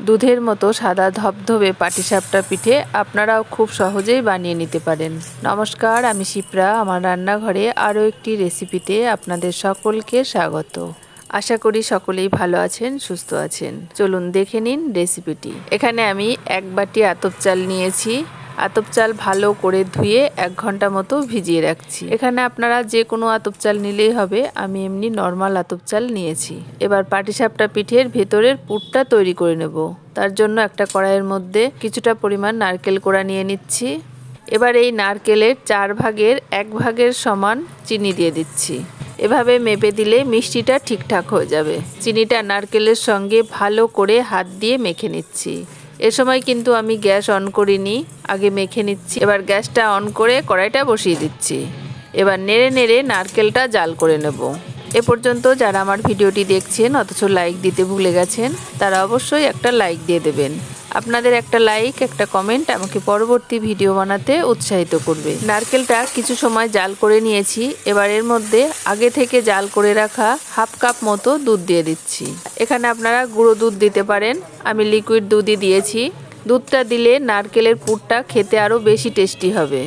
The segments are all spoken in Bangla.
দুধের মতো সাদা ধবধবে পাটিসাপটা পিঠে আপনারাও খুব সহজেই বানিয়ে নিতে পারেন। নমস্কার, আমি শিপ্রা। আমার রান্নাঘরে আরও একটি রেসিপিতে আপনাদের সকলকে স্বাগত। আশা করি সকলেই ভালো আছেন, সুস্থ আছেন। চলুন দেখে নিন রেসিপিটি। এখানে আমি এক বাটি আতপ চাল নিয়েছি। আতপ চাল ভালো করে ধুয়ে এক ঘণ্টা মতো ভিজিয়ে রাখছি। এখানে আপনারা যে কোনো আতপ চাল নিলেই হবে, আমি এমনি নর্মাল আতপ চাল নিয়েছি। এবার পাটিসাপটা পিঠের ভেতরের পুরটা তৈরি করে নেব। তার জন্য একটা কড়াইয়ের মধ্যে কিছুটা পরিমাণ নারকেল কোড়া নিয়ে নিচ্ছি। এবার এই নারকেলের চার ভাগের এক ভাগের সমান চিনি দিয়ে দিচ্ছি। এভাবে মেপে দিলে মিষ্টিটা ঠিকঠাক হয়ে যাবে। চিনিটা নারকেলের সঙ্গে ভালো করে হাত দিয়ে মেখে নিচ্ছি। এ সময় কিন্তু আমি গ্যাস অন করিনি, আগে মেখে নিচ্ছি। এবার গ্যাসটা অন করে কড়াইটা বসিয়ে দিচ্ছি। এবার নেড়ে নেড়ে নারকেলটা জাল করে নেব। এ পর্যন্ত যারা আমার ভিডিওটি দেখছেন, অথচ লাইক দিতে ভুলে গেছেন, তারা অবশ্যই একটা লাইক দিয়ে দেবেন। আপনাদের একটা লাইক একটা কমেন্ট আমাকে পরবর্তী ভিডিও বানাতে উৎসাহিত করবে। নারকেলটা কিছু সময় জাল করে নিয়েছি, এবার এর মধ্যে আগে থেকে জাল করে রাখা হাফ কাপ মতো দুধ দিয়ে দিচ্ছি। এখানে আপনারা গুঁড়ো দুধ দিতে পারেন, আমি লিকুইড দুধই দিয়েছি। দুধটা দিলে নারকেলের পুরটা খেতে আরও বেশি টেস্টি হবে।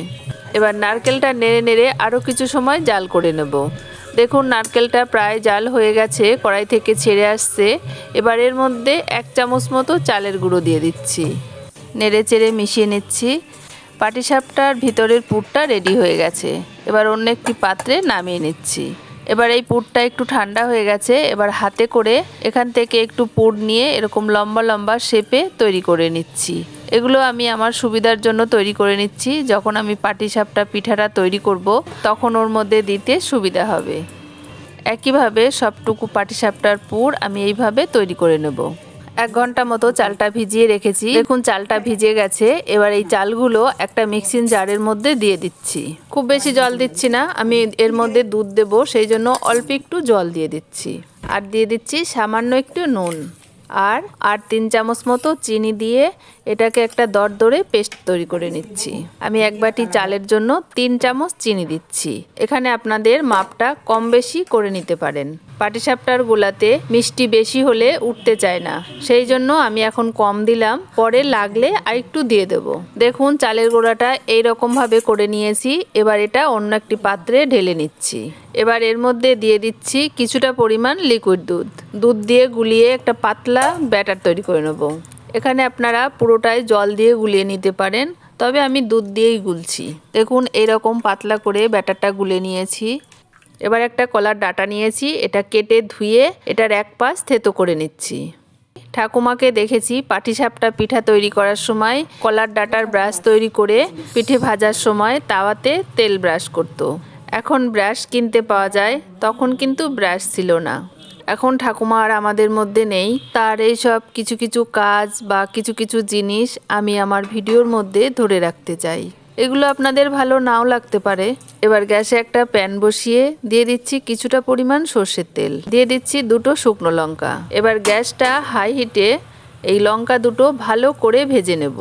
এবার নারকেলটা নেড়ে নেড়ে আরও কিছু সময় জাল করে নেব। দেখুন, নারকেলটা প্রায় জাল হয়ে গেছে, কড়াই থেকে ছেড়ে আসছে। এবার এর মধ্যে এক চামচ মতো চালের গুঁড়ো দিয়ে দিচ্ছি। নেড়ে চেড়ে মিশিয়ে নিচ্ছি। পাটিসাপটার ভিতরের পুরটা রেডি হয়ে গেছে। এবার অন্য একটি পাত্রে নামিয়ে নিচ্ছি। এবার এই পুরটা একটু ঠান্ডা হয়ে গেছে। এবার হাতে করে এখান থেকে একটু পুর নিয়ে এরকম লম্বা লম্বা শেপে তৈরি করে নিচ্ছি। এগুলো আমি আমার সুবিধার জন্য তৈরি করে নিচ্ছি। যখন আমি পাটিসাপটা পিঠাটা তৈরি করব, তখন ওর মধ্যে দিতে সুবিধা হবে। একইভাবে সবটুকু পাটিসাপটার পুর আমি এইভাবে তৈরি করে নেব। এক ঘণ্টা মতো চালটা ভিজিয়ে রেখেছি। দেখুন, চালটা ভিজে গেছে। এবার এই চালগুলো একটা মিক্সিং জারের মধ্যে দিয়ে দিচ্ছি। খুব বেশি জল দিচ্ছি না। আমি এর মধ্যে দুধ দেবো, সেই জন্য অল্প একটু জল দিয়ে দিচ্ছি। আর দিয়ে দিচ্ছি সামান্য একটু নুন। আর আর তিন চামচ মতো চিনি দিয়ে এটাকে একটা দর দরে পেস্ট তৈরি করে নিচ্ছি। আমি এক বাটি চালের জন্য তিন চামচ চিনি দিচ্ছি। এখানে আপনাদের মাপটা কম বেশি করে নিতে পারেন। পাটিসাপটার গোলাতে মিষ্টি বেশি হলে উঠতে চায় না। সেই জন্য আমি এখন কম দিলাম, পরে লাগলে আর একটু দিয়ে দেব। দেখুন, চালের গোড়াটা এই রকম ভাবে করে নিয়েছি, এবার এটা অন্য একটি পাত্রে ঢেলে নিচ্ছি। এবার এর মধ্যে দিয়ে দিচ্ছি কিছুটা পরিমাণ লিকুইড দুধ। দুধ দিয়ে গুলিয়ে একটা পাতলা ব্যাটার তৈরি করে নেব। এখানে আপনারা পুরোটাই জল দিয়ে গুলিয়ে নিতে পারেন, তবে আমি দুধ দিয়েই গুলছি। দেখুন এরকম পাতলা করে ব্যাটারটা গুলে নিয়েছি। এবার একটা কলার ডাটা নিয়েছি, এটা কেটে ধুয়ে এটার এক পাশ থেতো করে নিচ্ছি। ঠাকুমাকে দেখেছি পাটিসাপটা পিঠা তৈরি করার সময়, কলার ডাটার ব্রাশ তৈরি করে পিঠে ভাজার সময় তাওয়াতে তেল ব্রাশ করতো। এখন ব্রাশ কিনতে পাওয়া যায়, তখন কিন্তু ব্রাশ ছিল না। এখন ঠাকুমা আর আমাদের মধ্যে নেই। তার এইসব কিছু কিছু কাজ বা কিছু কিছু জিনিস আমি আমার ভিডিওর মধ্যে ধরে রাখতে চাই। এগুলো আপনাদের ভালো নাও লাগতে পারে। এবার গ্যাসে একটা প্যান বসিয়ে দিয়ে দিচ্ছি কিছুটা পরিমাণ সর্ষের তেল। দিয়ে দিচ্ছি দুটো শুকনো লঙ্কা। এবার গ্যাসটা হাই হিটে এই লঙ্কা দুটো ভালো করে ভেজে নেব।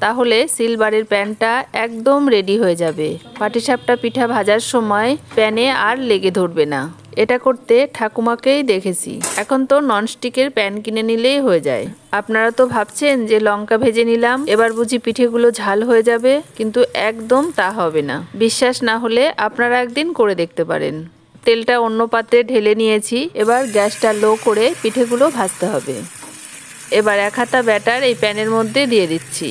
তাহলে সিলভারের প্যানটা একদম রেডি হয়ে যাবে। পাটিসাপটা পিঠা ভাজার সময় প্যানে আর লেগে ধরবে না। এটা করতে ঠাকুমাকেই দেখেছি। এখন তো ননস্টিকের প্যান কিনে নিলেই হয়ে যায়। আপনারা তো ভাবছেন যে লঙ্কা ভেজে নিলাম, এবার বুঝি পিঠেগুলো ঝাল হয়ে যাবে, কিন্তু একদম তা হবে না। বিশ্বাস না হলে আপনারা একদিন করে দেখতে পারেন। তেলটা অন্য পাত্রে ঢেলে নিয়েছি, এবার গ্যাসটা লো করে পিঠেগুলো ভাজতে হবে। এবার এক হাতা ব্যাটার এই প্যানের মধ্যে দিয়ে দিচ্ছি।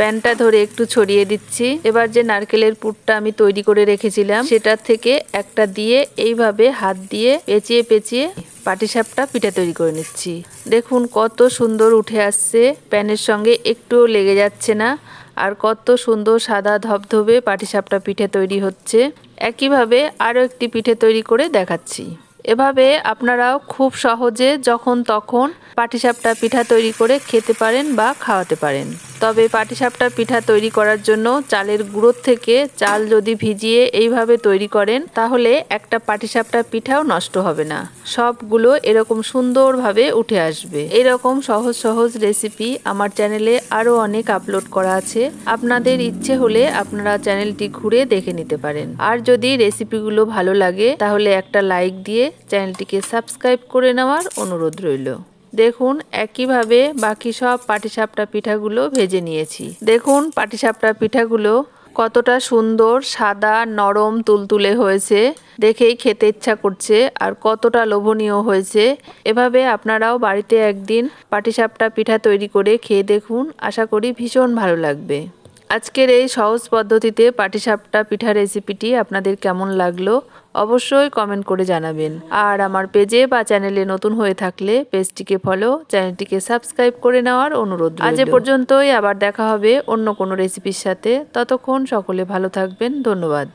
প্যানটা ধরে একটু ছড়িয়ে দিচ্ছি। এবার যে নারকেলের পুরটা আমি তৈরি করে রেখেছিলাম, সেটার থেকে একটা দিয়ে এইভাবে হাত দিয়ে পেঁচিয়ে পেঁচিয়ে পাটিসাপটা পিঠা তৈরি করে নিচ্ছি। দেখুন কত সুন্দর উঠে আসছে। প্যানের সঙ্গে একটুও লেগে যাচ্ছে না। আর কত সুন্দর সাদা ধবধবে পাটিসাপটা পিঠে তৈরি হচ্ছে। একইভাবে আরও একটি পিঠে তৈরি করে দেখাচ্ছি। এভাবে আপনারাও খুব সহজে যখন তখন পাটিসাপটা পিঠা তৈরি করে খেতে পারেন বা খাওয়াতে পারেন। তবে পাটিসাপটা পিঠা তৈরি করার জন্য চালের গুঁড়োর থেকে চাল যদি ভিজিয়ে এইভাবে তৈরি করেন, তাহলে একটা পাটিসাপটা পিঠাও নষ্ট হবে না। সবগুলো এরকম সুন্দরভাবে উঠে আসবে। এরকম সহজ সহজ রেসিপি আমার চ্যানেলে আরও অনেক আপলোড করা আছে। আপনাদের ইচ্ছে হলে আপনারা চ্যানেলটি ঘুরে দেখে নিতে পারেন। আর যদি রেসিপিগুলো ভালো লাগে, তাহলে একটা লাইক দিয়ে চ্যানেলটিকে সাবস্ক্রাইব করে নেওয়ার অনুরোধ রইল। দেখুন, একইভাবে বাকি সব পাটিসাপটা পিঠাগুলো ভেজে নিয়েছি। দেখুন, পাটিসাপটা পিঠাগুলো কতটা সুন্দর, সাদা, নরম, তুলতুলে হয়েছে। দেখেই খেতে ইচ্ছা করছে আর কতটা লোভনীয় হয়েছে। এভাবে আপনারাও বাড়িতে একদিন পাটিসাপটা পিঠা তৈরি করে খেয়ে দেখুন। আশা করি ভীষণ ভালো লাগবে। আজকের এই সহজ পদ্ধতিতে পাটিসাপটা পিঠা রেসিপিটি আপনাদের কেমন লাগল অবশ্যই কমেন্ট করে জানাবেন। আর আমার পেজে বা চ্যানেলে নতুন হয়ে থাকলে পেজটিকে ফলো চ্যানেলটিকে সাবস্ক্রাইব করে নেওয়ার অনুরোধ আজ পর্যন্তই, আবার দেখা হবে অন্য কোনো রেসিপির সাথে। ততক্ষণ সকলে ভালো থাকবেন, ধন্যবাদ।